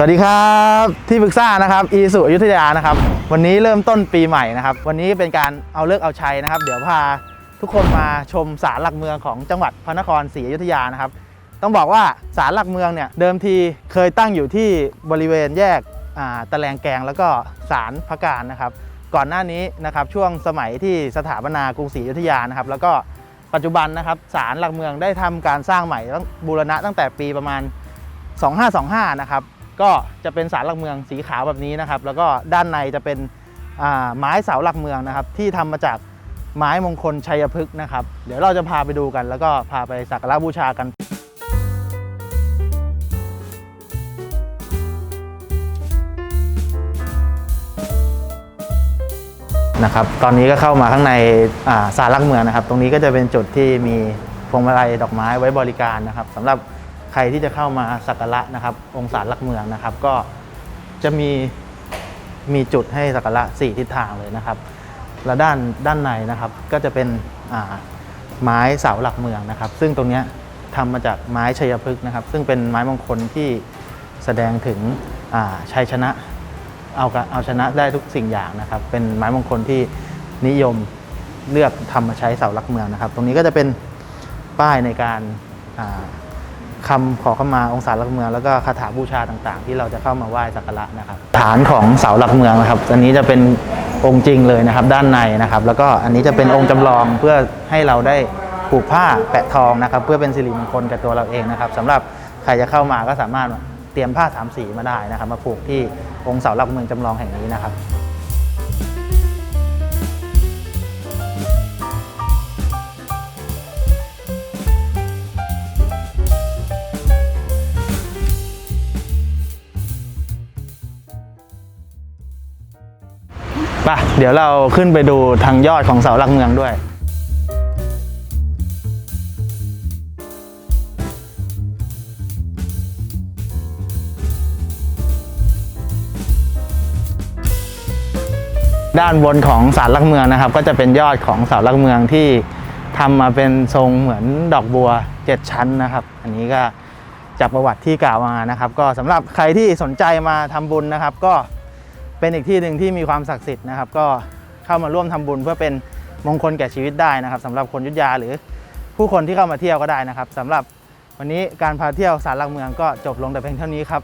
สวัสดีครับที่ปรึกษานะครับอีสุอยุธยานะครับ วันนี้เริ่มต้นปีใหม่นะครับ วันนี้เป็นการเอาเลิกเอาชัยนะครับ เดี๋ยวพาทุกคนมาชมศาลหลักเมืองของจังหวัดพระนครศรีอยุธยานะครับ ต้องบอกว่าศาลหลักเมืองเนี่ยเดิมทีเคยตั้งอยู่ที่บริเวณแยกตะแลงแกงแล้วก็ศาลพระการนะครับ ก่อนหน้านี้นะครับช่วงสมัยที่สถาปนากรุงศรีอยุธยานะครับ แล้วก็ปัจจุบันนะครับศาลหลักเมืองได้ทำการสร้างใหม่ตั้งบูรณะตั้งแต่ปีประมาณ 2525 นะครับ ก็จะเป็นศาลหลักเมืองสีขาวแบบนี้นะครับ แล้วก็ด้านในจะเป็นไม้เสาหลักเมืองนะครับ ที่ทำมาจากไม้มงคลชัยพฤกษ์นะครับ เดี๋ยวเราจะพาไปดูกัน แล้วก็พาไปสักการะบูชากันนะครับ ตอนนี้ก็เข้ามาข้างในาศาลหลักเมืองนะครับ ตรงนี้ก็จะเป็นจุดที่มีพวงมาลัยดอกไม้ไว้บริการนะครับสำหรับ ใครที่จะเข้ามาสักการะนะครับ องศาลหลักเมืองนะครับ ก็จะมีมีจุดให้สักการะสี่ทิศทางเลยนะครับ และด้านด้านในนะครับก็จะเป็นไม้เสาหลักเมืองนะครับ ซึ่งตรงนี้ทำมาจากไม้ชัยพฤกษ์นะครับ ซึ่งเป็นไม้มงคลที่แสดงถึงชัยชนะเอาเอาชนะได้ทุกสิ่งอย่างนะครับ เป็นไม้มงคลที่นิยมเลือกทำมาใช้เสาหลักเมืองนะครับ ตรงนี้ก็จะเป็นป้ายในการ อ่าคำขอเข้ามาองศาหลักเมือง แล้วก็คาถาบูชาต่างๆ ที่เราจะเข้ามาไหว้สักการะนะครับ ฐานของเสาหลักเมืองนะครับอันนี้จะเป็นองค์จริงเลยนะครับ ด้านในนะครับ แล้วก็อันนี้จะเป็นองค์จำลองเพื่อให้เราได้ผูกผ้าแปะทองนะครับ เพื่อเป็นสิริมงคลกับตัวเราเองนะครับสำหรับใครจะเข้ามาก็สามารถเตรียมผ้าสามสีมาได้นะครับ มาผูกที่องค์เสาหลักเมืองจำลองแห่งนี้นะครับ ไปเดี๋ยวเราขึ้นไปดูทางยอดของเสาหลักเมืองด้วยด้านบนของศาลหลักเมืองนะครับ ก็จะเป็นยอดของเสาหลักเมืองที่ทำมาเป็นทรงเหมือนดอกบัว 7 ชั้นนะครับ อันนี้ก็จากประวัติที่กล่าวมานะครับ ก็สำหรับใครที่สนใจมาทำบุญนะครับ ก็ เป็นอีกที่หนึ่งที่มีความศักดิ์สิทธิ์นะครับ ก็เข้ามาร่วมทำบุญเพื่อเป็นมงคลแก่ชีวิตได้นะครับสำหรับคนยุทธยาหรือผู้คนที่เข้ามาเที่ยวก็ได้นะครับสำหรับวันนี้การพาเที่ยวสารหลักเมืองก็จบลงแต่เพียงเท่านี้ครับ